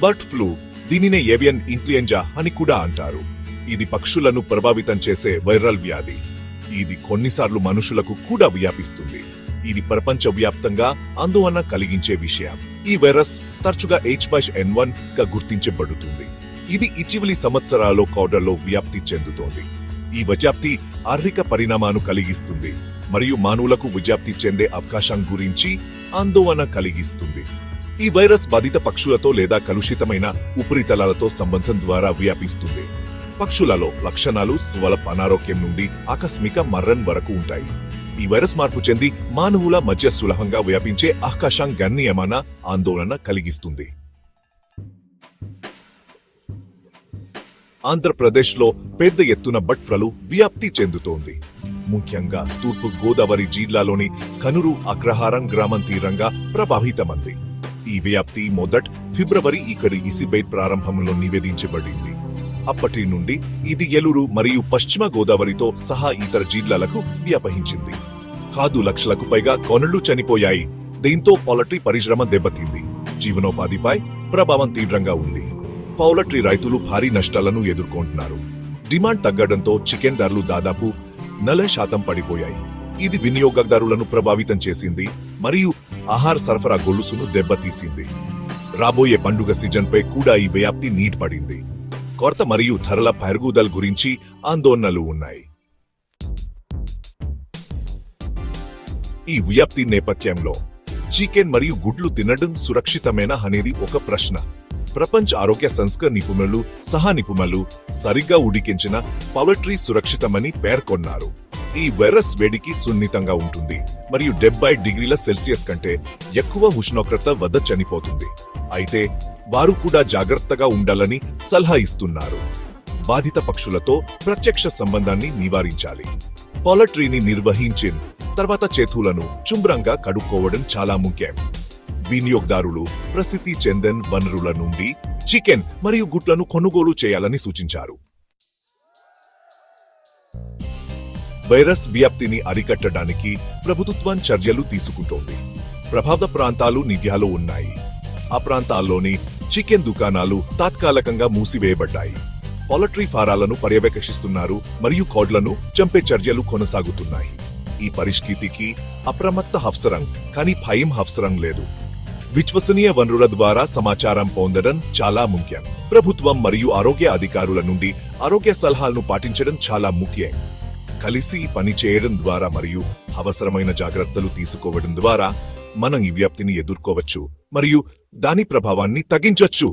Bird flu దీనినే avian influenza అని కూడా అంటారు. ఇది పక్షులను ప్రభావితం చేసే వైరల్ వ్యాధి. ఇది కొన్నిసార్లు మనుషులకు కూడా వ్యాపిస్తుంది. ఇది ప్రపంచవ్యాప్తంగా ఆందోళన కలిగించే విషయం. ఈ వైరస్ తరచుగా హెచ్ బైష్ ఎన్ వన్గా గుర్తించబడుతుంది. ఇది ఇటీవలి సంవత్సరాల్లో కౌడర్లో వ్యాప్తి చెందుతోంది. ఈ వ్యాప్తి ఆర్థిక పరిణామాను కలిగిస్తుంది. మరియు మానవులకు వ్యాప్తి చెందే అవకాశం గురించి ఆందోళన కలిగిస్తుంది. ఈ వైరస్ బాధిత పక్షులతో లేదా కలుషితమైన ఉపరితలాలతో సంబంధం ద్వారా వ్యాపిస్తుంది. పక్షులలో లక్షణాలు స్వల్ప అనారోగ్యం నుండి ఆకస్మిక మరణం వరకు ఉంటాయి. ఈ వైరస్ మార్పు చెంది మానవుల మధ్య సులభంగా వ్యాపించే ఆకాశం గణనీయమైన ఆందోళన కలిగిస్తుంది. ఆంధ్రప్రదేశ్లో పెద్ద ఎత్తున బర్డ్ ఫ్లూ వ్యాప్తి చెందుతోంది. ముఖ్యంగా తూర్పు గోదావరి జిల్లాలోని కనురు అగ్రహారం గ్రామం తీరంగా ప్రభావితమంది. ఈ వ్యాప్తి మొదట్ ఫిబ్రవరి ఇక్కడి ఇసిబైట్ ప్రారంభంలో నివేదించబడింది. అప్పటి నుండి ఇది ఎలురు మరియు పశ్చిమ గోదావరితో సహా ఇతర జిల్లాలకు వ్యాపహించింది. కాదు లక్షలకు పైగా కొనళ్ళు చనిపోయాయి. దీంతో పౌలట్రీ పరిశ్రమ దెబ్బతింది. జీవనోపాధిపై ప్రభావం తీవ్రంగా ఉంది. పౌలట్రీ రైతులు భారీ నష్టాలను ఎదుర్కొంటున్నారు. డిమాండ్ తగ్గడంతో చికెన్ ధరలు దాదాపు నలభై శాతం పడిపోయాయి. ఇది వినియోగదారులను ప్రభావితం చేసింది మరియు ఆహార సరఫరా గొలుసును దెబ్బతీసింది. రాబోయే పండుగ సీజన్పై కూడా ఈ వ్యాప్తి నీటిపడింది. కొరత మరియు ధరల పెరుగుదల గురించి ఆందోళనలు ఉన్నాయి. ఈ వ్యాప్తి నేపథ్యంలో చికెన్ మరియు గుడ్లు తినడం సురక్షితమేనా అనేది ఒక ప్రశ్న. ప్రపంచ ఆరోగ్య సంస్థ నిపుణులు సహా నిపుణులు సరిగ్గా ఉడికించిన పౌల్ట్రీ సురక్షితమని పేర్కొన్నారు. ఈ వైరస్ వేడికి సున్నితంగా ఉంటుంది. మరియు డెబ్బై డిగ్రీల సెల్సియస్ కంటే ఎక్కువ ఉష్ణోగ్రత వద్ద చనిపోతుంది. అయితే వారు కూడా జాగ్రత్తగా ఉండాలని సలహా ఇస్తున్నారు. బాధిత పక్షులతో ప్రత్యక్ష సంబంధాన్ని నివారించాలి. పౌలట్రీని నిర్వహించిన తర్వాత చేతులను చుంబ్రంగా కడుక్కోవడం చాలా ముఖ్యం. వినియోగదారులు ప్రసిద్ధి చెందన్ వనరుల నుండి చికెన్ మరియు గుడ్లను కొనుగోలు చేయాలని సూచించారు. వైరస్ వ్యాప్తిని అరికట్టడానికి ప్రభుత్వం చర్యలు తీసుకుంటోంది. ప్రభావిత ప్రాంతాలు నిధ్యాలో ఉన్నాయి. ఆ ప్రాంతాల్లోని చికెన్ దుకాణాలు తాత్కాలికంగా మూసివేయబడ్డాయి. పౌలట్రీ ఫారాలను పర్యవేక్షిస్తున్నారు మరియు కోడ్లను చంపే చర్యలు కొనసాగుతున్నాయి. ఈ పరిస్థితికి అప్రమత్త హఫ్సరం కానీ భయం హఫ్సరం లేదు. విశ్వసనీయ వనరుల ద్వారా సమాచారం పొందడం చాలా ముఖ్యం. ప్రభుత్వం మరియు ఆరోగ్య అధికారుల నుండి ఆరోగ్య సలహాలను పాటించడం చాలా ముఖ్యం. కలిసి పని చేయడం ద్వారా మరియు అవసరమైన జాగ్రత్తలు తీసుకోవడం ద్వారా మనం ఈ వ్యాప్తిని ఎదుర్కోవచ్చు మరియు దాని ప్రభావాన్ని తగ్గించొచ్చు